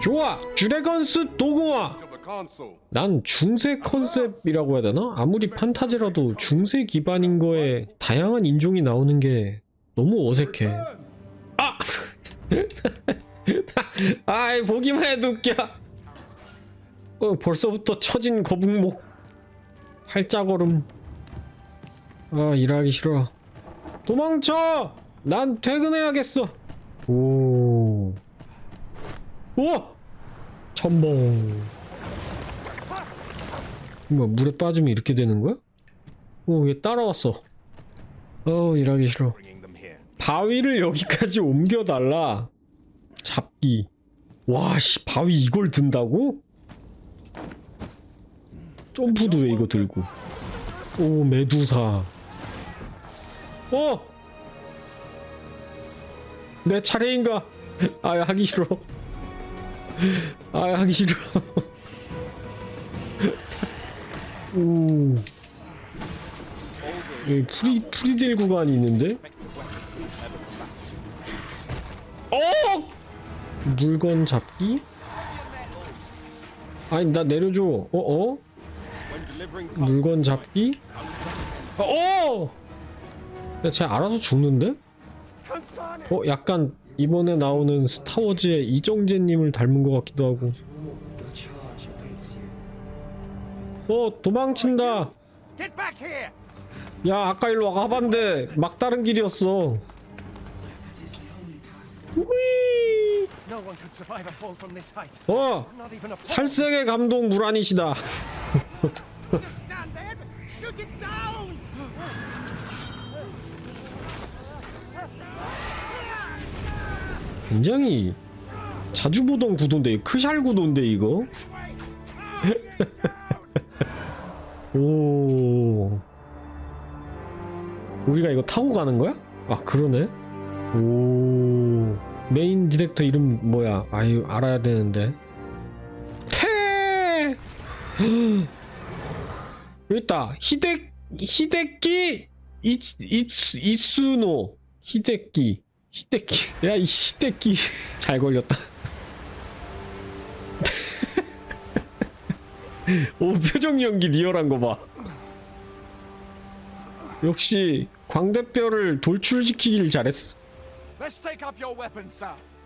좋아 드래건스 도구와. 난 중세 컨셉이라고 해야 되나? 아무리 판타지라도 중세 기반인 거에 다양한 인종이 나오는 게 너무 어색해. 아! 아이 보기만 해도 웃겨. 어, 벌써부터 처진 거북목. 팔자걸음. 아 일하기 싫어. 도망쳐! 난 퇴근해야겠어. 오. 오! 첨벙. 뭐 물에 빠지면 이렇게 되는 거야? 어, 얘 따라왔어. 어, 일하기 싫어. 바위를 여기까지 옮겨달라. 잡기. 와, 씨, 바위 이걸 든다고? 점프도 왜 이거 들고. 오, 메두사. 어! 내 차례인가? 아, 하기 싫어. 아, 하기 싫어. 오. 여기 프리, 프리딜 구간이 있는데? 어! 물건 잡기? 아니, 나 내려줘. 어, 어? 물건 잡기? 어! 야, 쟤 알아서 죽는데? 어, 약간 이번에 나오는 스타워즈의 이정재님을 닮은 것 같기도 하고. 어, 도망친다. 야, 아까 일로 와가봤는데 막다른 길이었어. 어, 살색의 감동 무란이시다. 굉장히 자주 보던 구도인데 크샬 구도인데 이거? 오. 우리가 이거 타고 가는 거야? 아 그러네. 오. 메인 디렉터 이름 뭐야? 아유 알아야 되는데. 태! 여기 있다. 히데 히데키 이 이스 이스노. 히데키 히데키 야이 히데키 잘 걸렸다. 오 표정 연기 리얼한 거 봐. 역시 광대뼈를 돌출시키길 잘했어.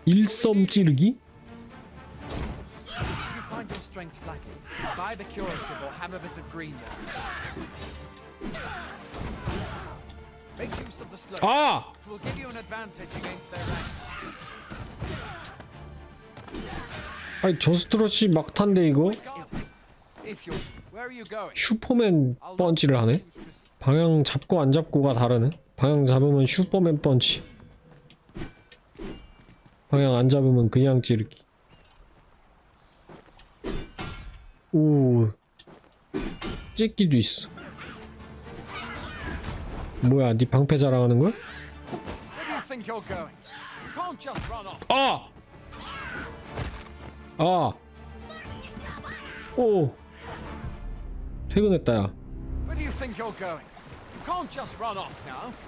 일섬 찌르기? Make use of the slope. 아! It will give you an advantage against their ranks. 아니 저스트러시 막탄데 이거 If you're, where are you going? 슈퍼맨 펀치를 하네 방향 잡고 안 잡고가 다르네 방향 잡으면 슈퍼맨 펀치 방향 안 잡으면 그냥 찌르기 오 찢기도 있어 뭐야 네 방패 자랑하는 off. 아! 아! 오! 퇴근했다 야.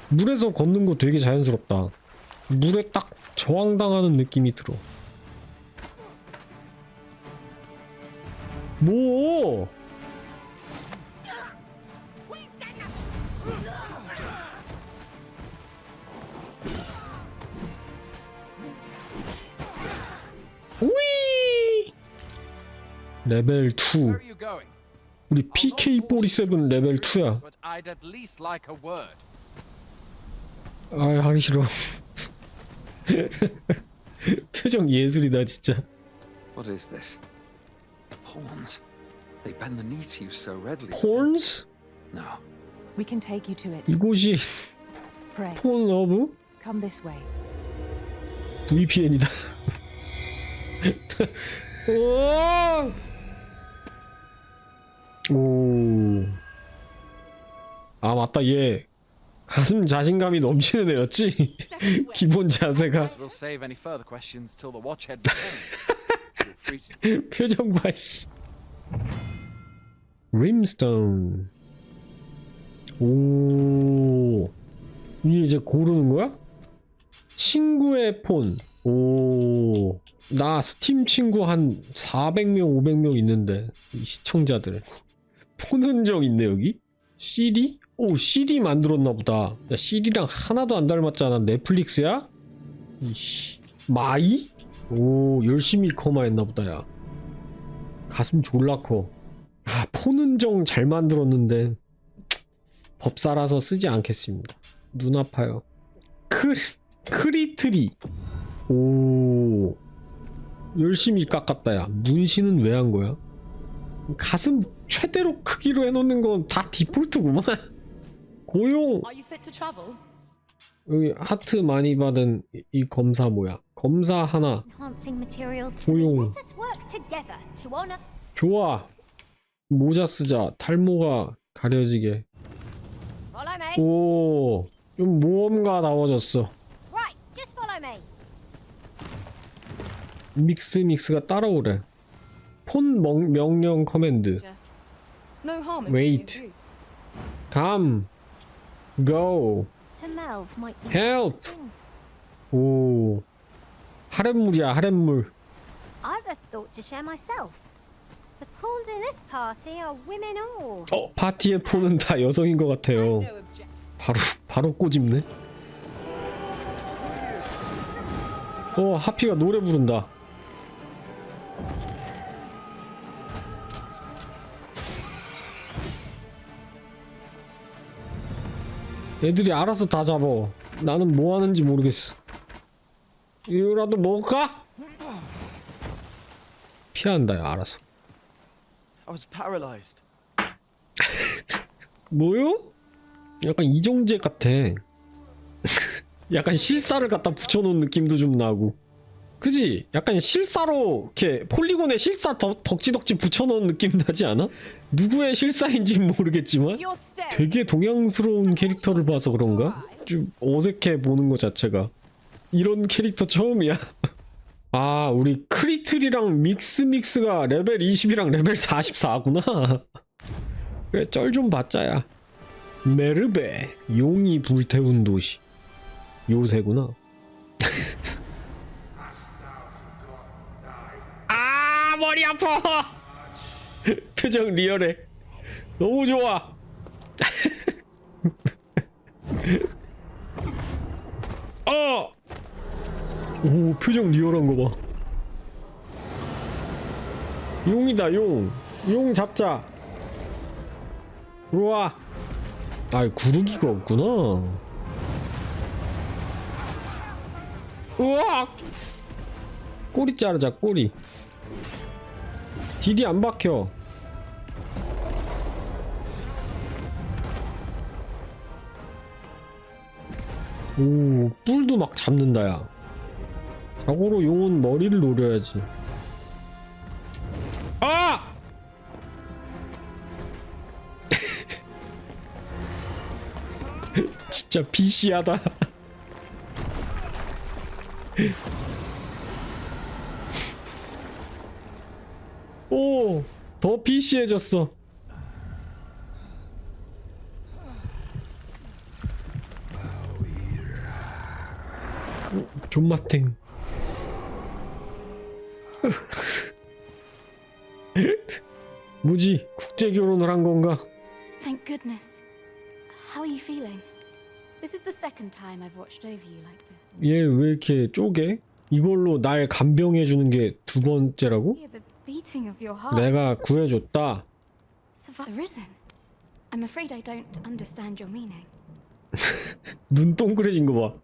물에서 걷는 거 되게 자연스럽다. 물에 딱 저항당하는 느낌이 들어. 뭐? 레벨 2. Where are you going? 우리 PK47 레벨 2야. But I'd at least like a word. 아 하기 싫어. 표정 예술이다 진짜. What is this? Pawns. They bend the knee to you so readily. 폰스? No. We can take you to it. 이곳이. 폰 러브? Come this way. VPN이다. 오! 오. 아 맞다 얘 가슴 자신감이 넘치는 애였지. 기본 자세가 표정 봐 씨. 림스톤. 오. 이게 이제 고르는 거야? 친구의 폰. 오, 나 스팀 친구 한 400명, 500명 있는데, 이 시청자들. 폰은정 있네, 여기? CD? 오, CD 만들었나 보다. 야, CD랑 하나도 안 닮았잖아. 넷플릭스야? 이씨. 마이? 오, 열심히 커마 했나 보다, 야. 가슴 졸라 커. 아, 폰은정 잘 만들었는데, 법사라서 쓰지 않겠습니다. 눈 아파요. 크, 크리트리. 오 열심히 깎았다 야 문신은 왜 한 거야? 가슴 최대로 크기로 해놓는 건 다 디폴트구만 고용? 여기 하트 많이 받은 이, 이 검사 뭐야 검사 하나 고용. 좋아 모자 쓰자 탈모가 가려지게. 오 좀 모험가다워졌어 Right, just follow me. 믹스 믹스가 따라오래 폰 명, 명령 커맨드 Wait. 감 go. Help. 오 하렘물이야 하렘물 I've a thought to share myself. The pawns in this party are women all. 어 파티의 폰은 다 여성인 것 같아요. 바로 바로 꼬집네 어 하피가 노래 부른다 애들이 알아서 다 잡어 나는 뭐 하는지 모르겠어 이거라도 먹을까? 피한다 야 알아서 I was paralyzed. 뭐요? 약간 이정재 같아. 약간 실사를 갖다 붙여놓은 느낌도 좀 나고. 그지? 약간 실사로 이렇게 폴리곤에 실사 덕, 덕지덕지 붙여놓은 느낌 나지 않아? 누구의 실사인지 모르겠지만. 되게 동양스러운 캐릭터를 봐서 그런가? 좀 어색해 보는 것 자체가. 이런 캐릭터 처음이야. 아, 우리 크리틀이랑 믹스 믹스가 레벨 20이랑 레벨 44구나. 그래, 쩔 좀 받자야. 메르베, 용이 불태운 도시. 요새구나. 아, 아파! 표정 리얼해. 너무 좋아. 어! 오, 표정 리얼한 거 봐. 용이다, 용. 용 잡자. 우와. 아이, 구르기가 없구나. 우와! 꼬리 자르자, 꼬리. 딜이 안 박혀. 오, 뿔도 막 잡는다, 야. 자고로 용은 머리를 노려야지. 아! 진짜 비시하다. 오, 더 비시해졌어. 존맛탱. 무지 국제 결혼을 한 건가? Thank goodness. How are you feeling? This is the second time I've watched over you like this. 얘 왜 이렇게 쪼개? 이걸로 날 간병해 주는 게 두 번째라고? Hear the beating of your heart. 내가 구해줬다. Survive risen. I'm afraid I don't understand your meaning. 눈 동그래진 거 봐.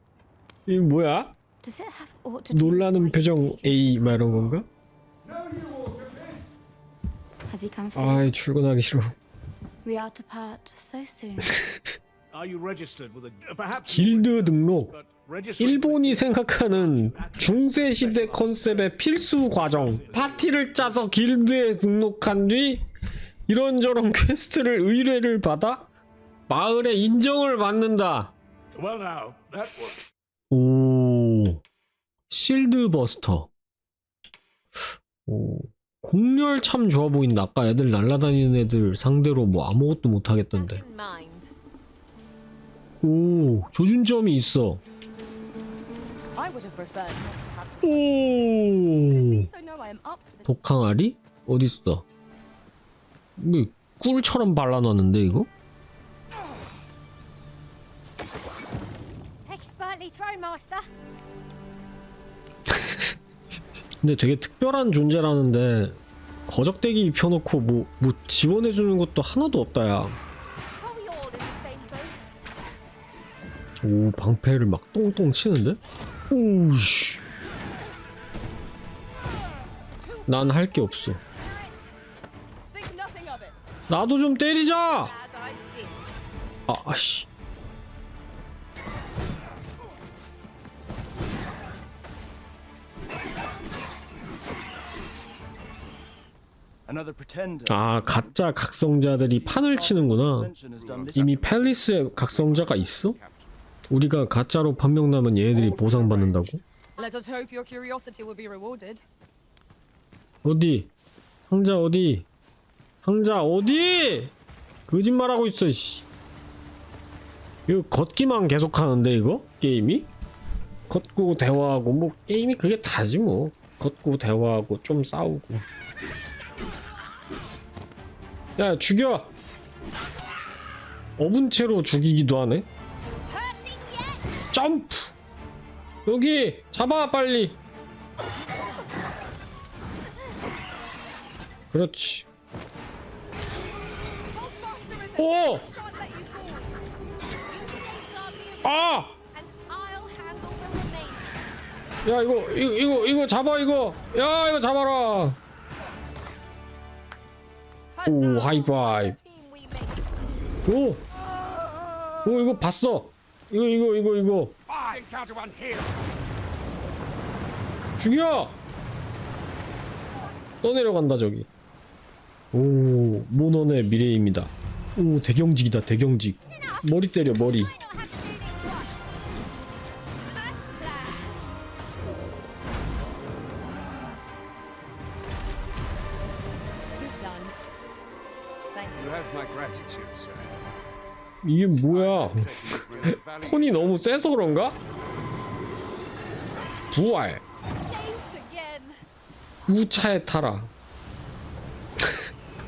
이 뭐야? Does it have aught to do with 놀라는 why 표정 you've taken A to 막 이런? 건가? Has he come through? 아이 출근하기 싫어. We are to part so soon. 길드 등록. but registered 일본이 생각하는 중세 시대 컨셉의 필수 과정. 파티를 짜서 길드에 등록한 뒤 이런저런 퀘스트를 의뢰를 받아 마을의 인정을 받는다. Well now, that was 오 실드 버스터. 오 공렬 참 좋아 보인다. 아까 애들 날라다니는 애들 상대로 뭐 아무것도 못 하겠던데. 오 조준점이 있어. 오 독항아리? 어딨어? 뭐 꿀처럼 발라놨는데 이거? 근데 되게 특별한 존재라는데 거적대기 입혀놓고 뭐, 뭐 지원해주는 것도 하나도 없다 야 오 방패를 막 똥똥 치는데? 오우씨 난 할 게 없어. 나도 좀 때리자. 아 아씨. 아 가짜 각성자들이 판을 치는구나. 이미 팰리스에 각성자가 있어? 우리가 가짜로 판명나면 얘네들이 보상받는다고? Be rewarded. 어디? 상자 어디? 상자 어디? 거짓말하고 있어 씨. 이거 걷기만 계속하는데 이거? 게임이? 걷고 대화하고 뭐 게임이 그게 다지 뭐 걷고 대화하고 좀 싸우고 야 죽여! 어분 채로 죽이기도 하네? 점프! 여기 잡아 빨리 그렇지 오! 아! 야 이거 이거 이거 이거 잡아 이거 야 이거 잡아라 오 make. 오! 오 이거 봤어 이거 이거 이거 이거. 죽여! 떠내려간다 저기 오 모넌의 미래입니다 오 대경직이다 대경직 머리 때려 머리. 이게 뭐야 톤이 너무 세서 그런가? 부활. 우차에 타라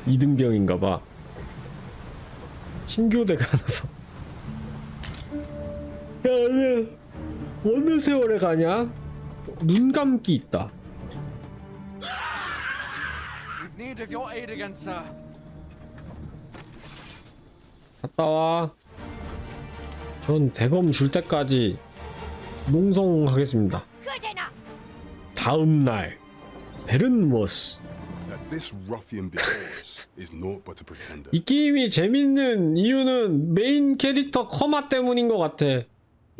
이등병인가봐 신교대 가나봐 야 어느 어느 세월에 가냐? 눈 감기 있다 We've need of your aid again, sir. 갔다 와. 전 대검 줄 때까지 농성하겠습니다. 다음 날 베른머스. 이 게임이 재밌는 이유는 메인 캐릭터 커마 때문인 것 같아.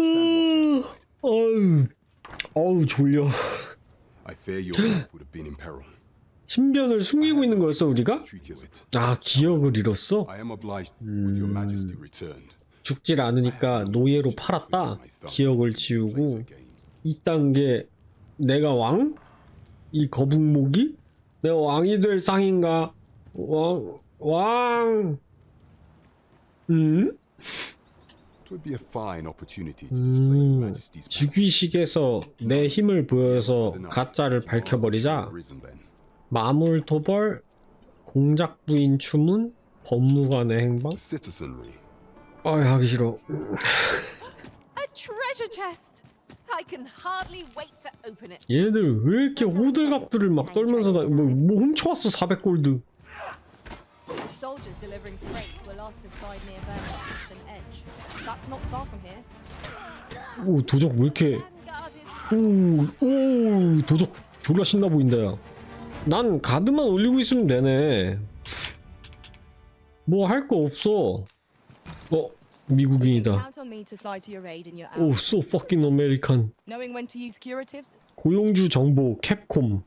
음, 어우, 어우 졸려. 신변을 숨기고 있는 거였어 우리가? 아 기억을 잃었어? I 죽질 않으니까 노예로 팔았다. 기억을 지우고 이딴 게 내가 왕? 이 거북목이? 내가 왕이 될 상인가? 왕, 왕. 음? 음. 즉위식에서 내 힘을 보여서 가짜를 밝혀버리자. 마물 도벌, 공작 부인 추문, 법무관의 행방. 어이 하기 싫어. A treasure chest. I can hardly wait to open it. 얘네들 왜 이렇게 호들갑들을 막 떨면서 다, 뭐, 뭐 훔쳐왔어 400골드. The soldiers delivering freight were last espied near Vermon's eastern edge. That's not far from here. 오 도적 왜 이렇게 Vanguard is 오, 오 도적 졸라 신나 보인다 야. 난 가드만 올리고 있으면 되네. 뭐 할 거 없어. 어 미국인이다. 오 so fucking American. Knowing when to use curatives, 고용주 정보 캡콤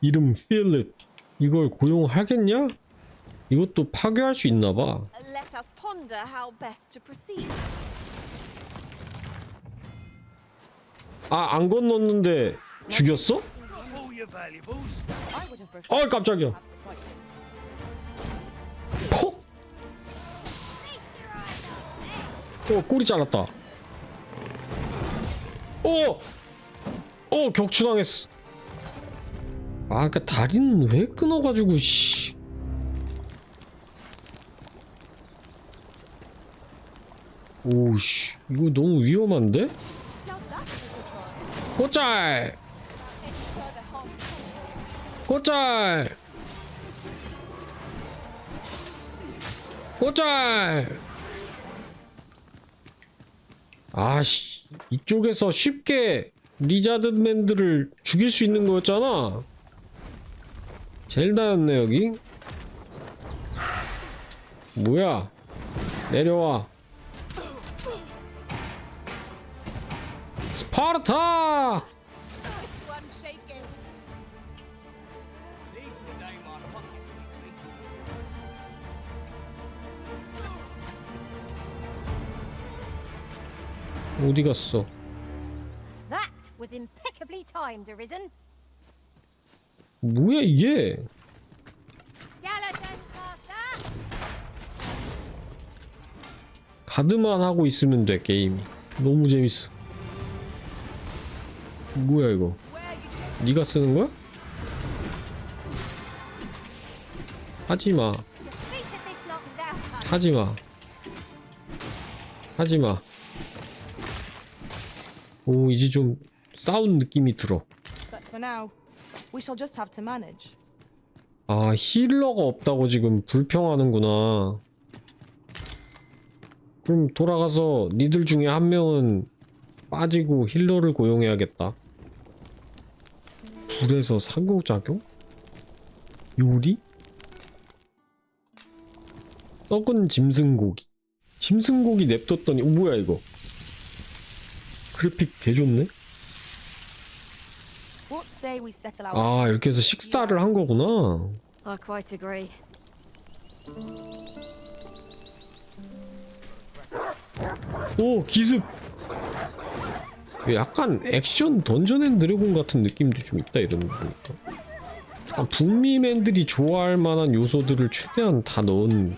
이름 필립 이걸 고용하겠냐? 이것도 파괴할 수 있나 봐. let us ponder how best to proceed. 아안 건넜는데 죽였어? 어 깜짝이야. to 어 꼬리 잘랐다. 어! 어 격추당했어 아 그니까 다리는 왜 끊어가지고 씨 오우씨 이거 너무 위험한데? 꽃잘? 꽃잘 꽃잘 아씨 이쪽에서 쉽게 리자드맨들을 죽일 수 있는 거였잖아. 젤다였네 여기. 뭐야? 내려와. 스파르타 어디 갔어 That was impeccably timed, Arisen. 뭐야 이게 Skeleton Master! 가드만 하고 있으면 돼 게임이 너무 재밌어 뭐야 이거 네가 쓰는 거야? 하지 마 Defeated this knockdown. 하지 마 하지 마 오 이제 좀 싸운 느낌이 들어. 아 힐러가 없다고 지금 불평하는구나 그럼 돌아가서 니들 중에 한 명은 빠지고 힐러를 고용해야겠다 불에서 상호작용? 요리? 썩은 짐승고기 짐승고기 냅뒀더니 어, 뭐야 이거 그래픽 개 좋네? Settle our 아 이렇게 해서 식사를 한 거구나. 오 기습 약간 액션 던전 앤 드래곤 같은 느낌도 좀 있다 이러는 거 보니까 아, 북미맨들이 좋아할 만한 요소들을 최대한 다 넣은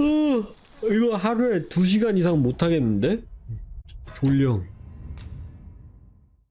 어, 이거 하루에 2시간 이상 못하겠는데? 졸려